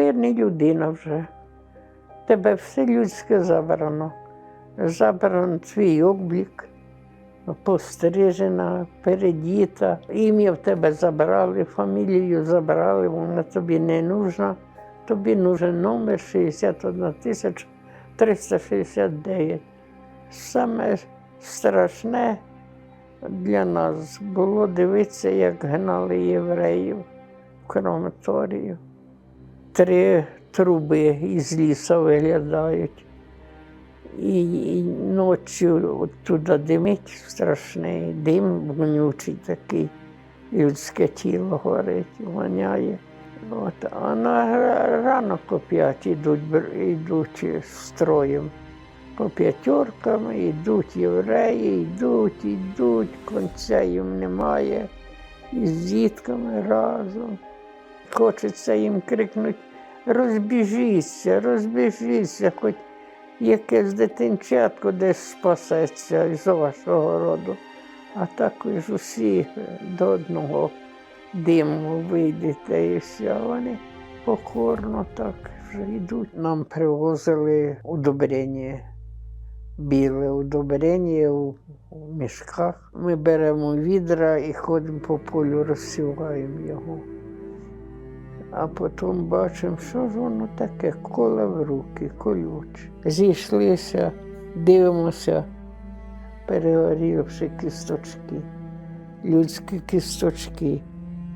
Ти не людина вже. Тебе все людське забрано. Забрано твій облік, пострижена, передіта. Ім'я в тебе забрали, фамілію забрали, вона тобі не нужна. Тобі нужен номер 61 тисяч 369. Саме страшне для нас було дивитися, як гнали євреїв в крематорію. Три труби із лісу виглядають. І, ночі туди димить страшний, дим вонючий такий, людське тіло горить, воняє. От, а на ра- ранок о п'ять ідуть, бр- ідуть строєм. По п'ятеркам йдуть євреї, йдуть, йдуть, конця їм немає. І з дітками разом. Хочеться їм крикнути розбіжіться, розбіжіться, хоч якесь дитинчатко десь спасеться з вашого роду. А так ви ж усі до одного диму вийдете і все. Вони покорно так вже йдуть. Нам привозили удобрення, біле удобрення у мішках. Ми беремо відра і ходимо по полю, розсіваємо його. А потім бачимо, що ж воно таке, коле в руки, колюче. Зійшлися, дивимося, перегорівши кісточки, людські кісточки.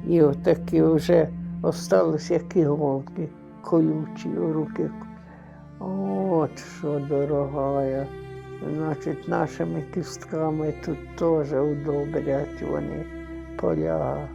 І отакі вже остались як іголки, колючі у руки. От що дорогая. Значить, нашими кістками тут теж удобрять вони поля.